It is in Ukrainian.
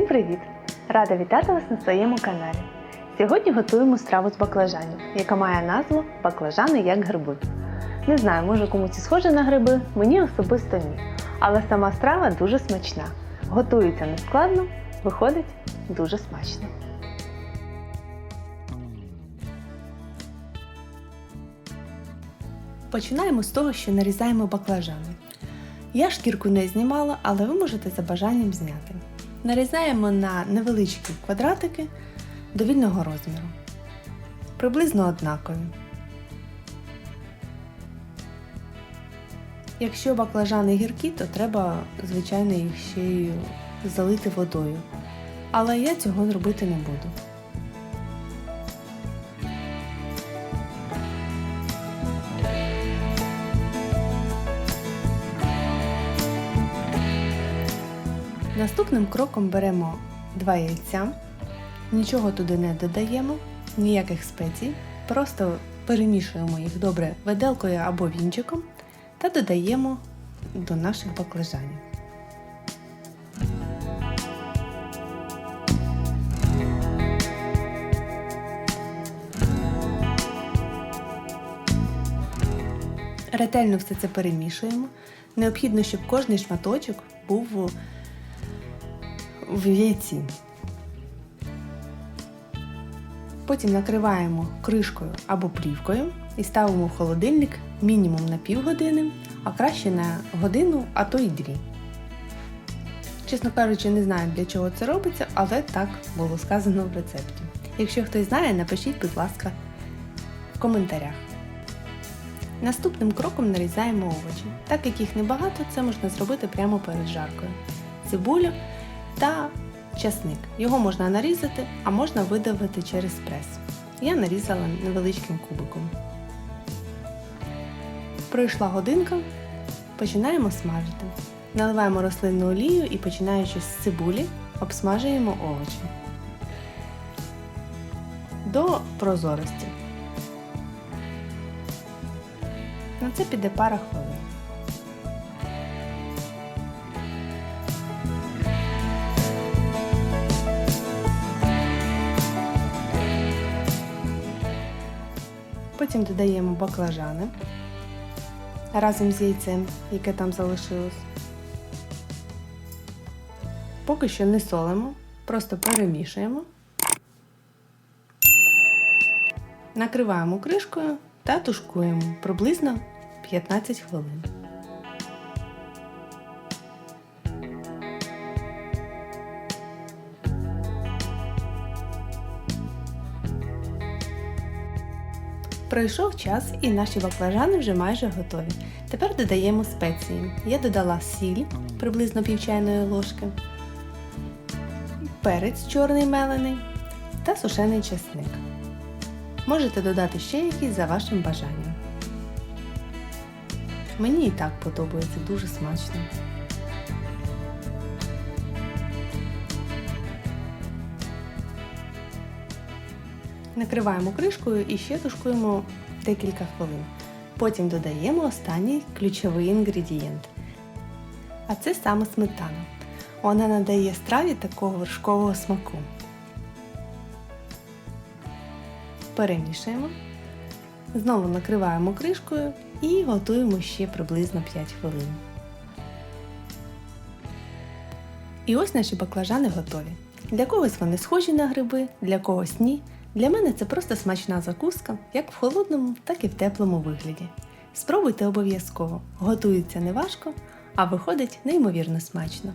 Всім привіт! Рада вітати вас на своєму каналі. Сьогодні готуємо страву з баклажанів, яка має назву баклажани як гриби. Не знаю, може комусь і схоже на гриби, мені особисто ні. Але сама страва дуже смачна. Готується нескладно, виходить дуже смачно. Починаємо з того, що нарізаємо баклажани. Я шкірку не знімала, але ви можете за бажанням зняти. Нарізаємо на невеличкі квадратики довільного розміру, приблизно однакові. Якщо баклажани гіркі, то треба, звичайно, їх ще й залити водою. Але я цього робити не буду. Наступним кроком беремо два яйця, нічого туди не додаємо, ніяких спецій, просто перемішуємо їх добре виделкою або вінчиком та додаємо до наших баклажанів. Ретельно все це перемішуємо. Необхідно, щоб кожний шматочок був в яйці. Потім накриваємо кришкою або плівкою і ставимо в холодильник мінімум на півгодини, а краще на годину, а то й дві. Чесно кажучи, не знаю для чого це робиться, але так було сказано в рецепті. Якщо хтось знає, напишіть, будь ласка, в коментарях. Наступним кроком нарізаємо овочі. Так як їх небагато, це можна зробити прямо перед жаркою. Цибулю та часник. Його можна нарізати, а можна видавити через прес. Я нарізала невеличким кубиком. Пройшла годинка, починаємо смажити. Наливаємо рослинну олію і починаючи з цибулі, обсмажуємо овочі до прозорості. На це піде пара хвилин. Потім додаємо баклажани разом з яйцем, яке там залишилось. Поки що не солимо, просто перемішуємо. Накриваємо кришкою та тушкуємо приблизно 15 хвилин. Пройшов час і наші баклажани вже майже готові. Тепер додаємо спеції. Я додала сіль приблизно пів чайної ложки, перець чорний мелений та сушений чесник. Можете додати ще якісь за вашим бажанням. Мені і так подобається дуже смачно. Накриваємо кришкою і ще тушкуємо декілька хвилин. Потім додаємо останній ключовий інгредієнт. А це саме сметана. Вона надає страві такого вершкового смаку. Перемішуємо. Знову накриваємо кришкою і готуємо ще приблизно 5 хвилин. І ось наші баклажани готові. Для когось вони схожі на гриби, для когось ні. Для мене це просто смачна закуска, як в холодному, так і в теплому вигляді. Спробуйте обов'язково, готується неважко, а виходить неймовірно смачно.